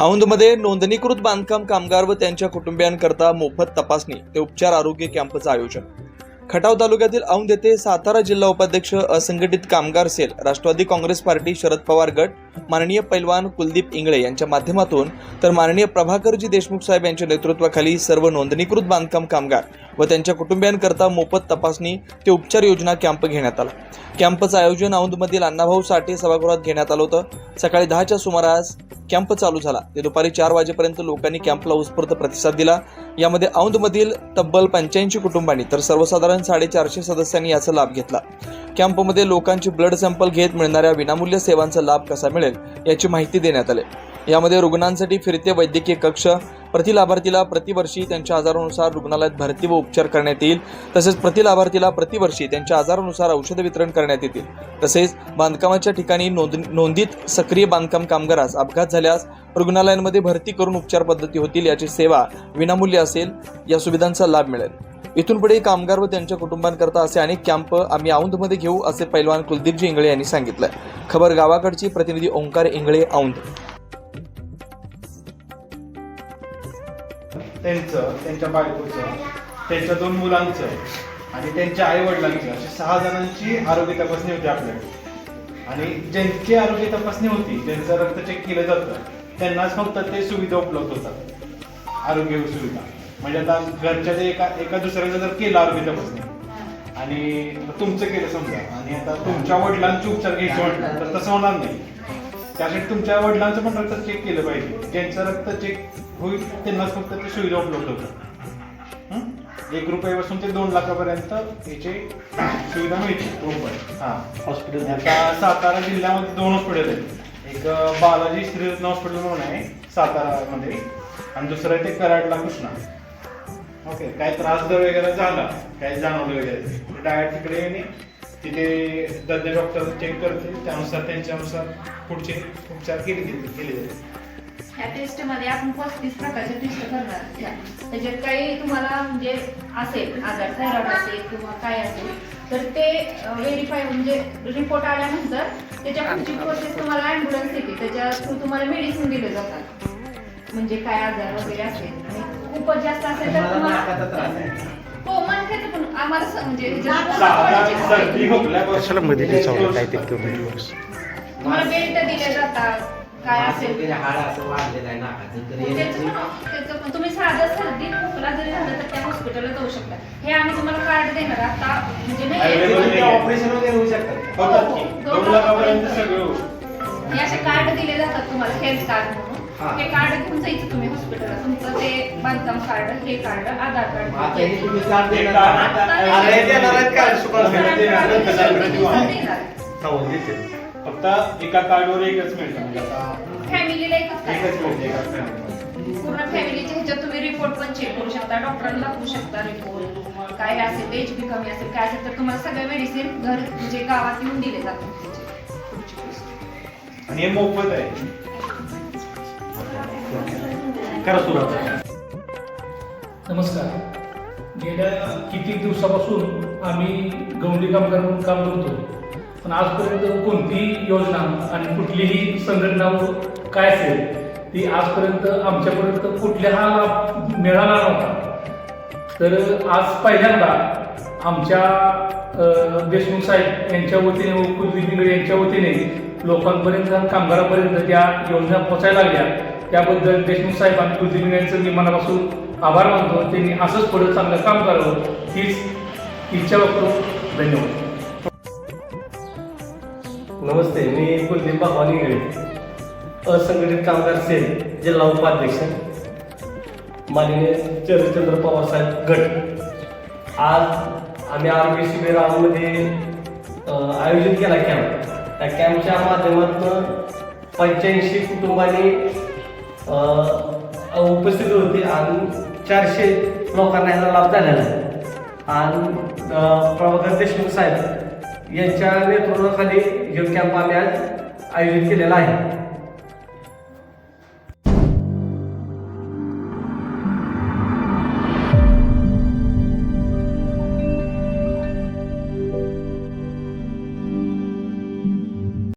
औंधमध्ये नोंदणीकृत बांधकाम कामगार व त्यांच्या कुटुंबियांकरता मोफत तपासणी ते उपचार आरोग्य कॅम्पचं आयोजन. खटाव तालुक्यातील औंध येथे सातारा जिल्हा उपाध्यक्ष असंघटित कामगार cell Rashtrawadi Congress party Sharad Pawar गट माननीय पैलवान कुलदीप इंगळे यांच्या माध्यमातून तर माननीय प्रभाकरजी देशमुख साहेब यांच्या नेतृत्वाखाली सर्व नोंदणीकृत बांधकाम कामगार व त्यांच्या कुटुंबियांकरता मोफत तपासणी ते उपचार योजना कॅम्प घेण्यात आला. कॅम्पचं आयोजन औंधमधील अण्णाभाऊ साठे सभागृहात घेण्यात आलं होतं. सकाळी दहाच्या सुमारास कॅम्प चालू झाला. ते दुपारी चार वाजेपर्यंत लोकांनी कॅम्पला उत्स्फूर्त प्रतिसाद दिला. यामध्ये औंधमधील तब्बल पंच्याऐंशी कुटुंबांनी तर सर्वसाधारण साडेचारशे सदस्यांनी याचा लाभ घेतला. कॅम्पमध्ये लोकांची ब्लड सॅम्पल घेत मिळणाऱ्या विनामूल्य सेवांचा लाभ कसा मिळेल याची माहिती देण्यात आली. यामध्ये रुग्णांसाठी फिरते वैद्यकीय कक्ष प्रति लाभार्थीला प्रतिवर्षी त्यांच्या आजारानुसार रुग्णालयात भरती व उपचार करण्यात येईल. तसेच प्रति लाभार्थीला प्रतिवर्षी त्यांच्या आजारानुसार औषध वितरण करण्यात येतील. तसेच बांधकामाच्या ठिकाणी नोंद नोंदीत सक्रिय बांधकाम कामगारास अपघात झाल्यास रुग्णालयांमध्ये भरती करून उपचार पद्धती होतील याची सेवा विनामूल्य असेल या सुविधांचा लाभ मिळेल. इथून पुढे कामगार व त्यांच्या कुटुंबांकरता असे अनेक कॅम्प आम्ही औंधमध्ये घेऊ असे पैलवान कुलदीपजी इंगळे यांनी सांगितलं खबर गावाकडची प्रतिनिधी ओंकार इंगळे औंध. त्यांचं त्यांच्या बायकोचं त्यांच्या दोन मुलांचं आणि त्यांच्या आई वडिलांचं अशी सहा जणांची आरोग्य तपासणी होती आपल्याकडे. आणि ज्यांची आरोग्य तपासणी होती ज्यांचं रक्त चेक केलं जातं त्यांनाच फक्त ते सुविधा उपलब्ध होतात. आरोग्य सुविधा. म्हणजे आता घरच्या ते एका एका दुसऱ्याचं जर केलं आरोग्य तपासणी आणि तुमचं केलं समजा आणि आता तुमच्या वडिलांचे उपचार घ्यायचे म्हटलं तर तसं होणार नाही. त्यासाठी तुमच्या वडिलांचं पण रक्त चेक केलं पाहिजे. ज्यांचं रक्त चेक होईल त्यांनाच फक्त ती सुविधा उपलब्ध होतात? एक रुपयापासून ते दोन लाखापर्यंत याची सुविधा मिळते रुपये हा. हॉस्पिटल आता सातारा जिल्ह्यामध्ये दोन हॉस्पिटल आहेत. एक बालाजी श्रीरत्न हॉस्पिटल म्हणून आहे सातारामध्ये. आणि दुसरं आहे ते कराडला कृष्णा. ओके काय त्रास जर वगैरे झाला काय जाणवलं वगैरे. डायरेक्ट तिकडे येणे तिथे तज्ञ डॉक्टर चेक करतील त्यानुसार त्यांच्यानुसार पुढचे उपचार केले केले केले ह्या टेस्टमध्ये आपण पस्तीस प्रकारचे टेस्ट करणार. या. त्याच्यात काही तुम्हाला म्हणजे असेल आजार थायरॉइड असेल किंवा काय असेल तर ते व्हेरीफाय म्हणजे रिपोर्ट आल्यानंतर त्याच्या पुढची प्रोसेस तुम्हाला अँब्युलन्स येते. त्याच्या थ्रू तुम्हाला मेडिसिन दिले जातात म्हणजे काय आजार वगैरे असेल. आणि खूपच जास्त असेल तर तुम्हाला हो पण आम्हाला म्हणजे तुम्हाला बेल्ट दिले जातात. काय असेल? हाड असं वाढलेलं आहे नाकाचं तर त्याचं याची- पण- त्याचं पण तुम्ही साधं सर्दी खोकला जरी झालं तर त्या हॉस्पिटलला जाऊ शकता. हे आम्ही तुम्हाला कार्ड देणार आता. म्हणजे Available नाही. ऑपरेशन वगैरे होऊ शकतात होतात की दोन लाखापर्यंत सगळं होऊ शकतं. हे असे कार्ड दिले जातात तुम्हाला हेल्थ कार्ड म्हणून. हा. हे कार्ड घेऊन जायचं तुम्ही हॉस्पिटलला तुमचं ते बांधकाम कार्ड हे कार्ड आधार आता कार्ड हे तुम्ही कार्ड ते देणार कार्ड का? आता- अरे देणार आहेत का? शुक्रार देणार, देणार, देणार, देणार. देणार फक्त एका कार्डवर एकच मिळतं म्हणजे आता फॅमिलीला एकच मिळते. पूर्ण फॅमिलीच्या ह्याच्यात तुम्ही रिपोर्ट पण चेक करू शकता डॉक्टरांना दाखवू शकता रिपोर्ट काय असेल एच बी कमी असेल काय असेल तर तुम्हाला सगळे मेडिसिन घर म्हणजे गावात येऊन दिले जातात. आणि हे मोफत आहे. नमस्कार. गेल्या कित्येक दिवसापासून आम्ही गौंडी कामगार म्हणून काम करतो पण आजपर्यंत कोणतीही योजना आणि कुठलीही संघटना काय असेल ती आजपर्यंत आमच्यापर्यंत कुठल्या लाभ मिळाला नव्हता. तर आज पहिल्यांदा आमच्या देशमुख साहेब यांच्या वतीने व कुलदीप यांच्या वतीने लोकांपर्यंत कामगारापर्यंत कामगारांपर्यंत त्या योजना पोचायला लागल्या. त्याबद्दल देशमुख साहेब आणि कुलदीप यांचं मी मनापासून आभार मानतो. त्यांनी असंच पुढे चांगलं काम करावं हीच इच्छा बघतो धन्यवाद. नमस्ते मी कुलदीप भगवान इंगळे असंघटित कामगार सेल जिल्हा उपाध्यक्ष माननीय चंद्रचंद्र पवार साहेब गट. आज आम्ही आरोग्य शिबिरामध्ये आयोजित केला कॅम्प त्या कॅम्पच्या माध्यमातून पंच्याऐंशी कुटुंबांनी उपस्थित होती आणि चारशे लोकांना ह्याचा लाभ झालेला आहे. आणि प्रभाकर देशमुख साहेब यांच्या नेतृत्वाखाली हे कॅम्प आम्ही आज आयोजित केलेला आहे.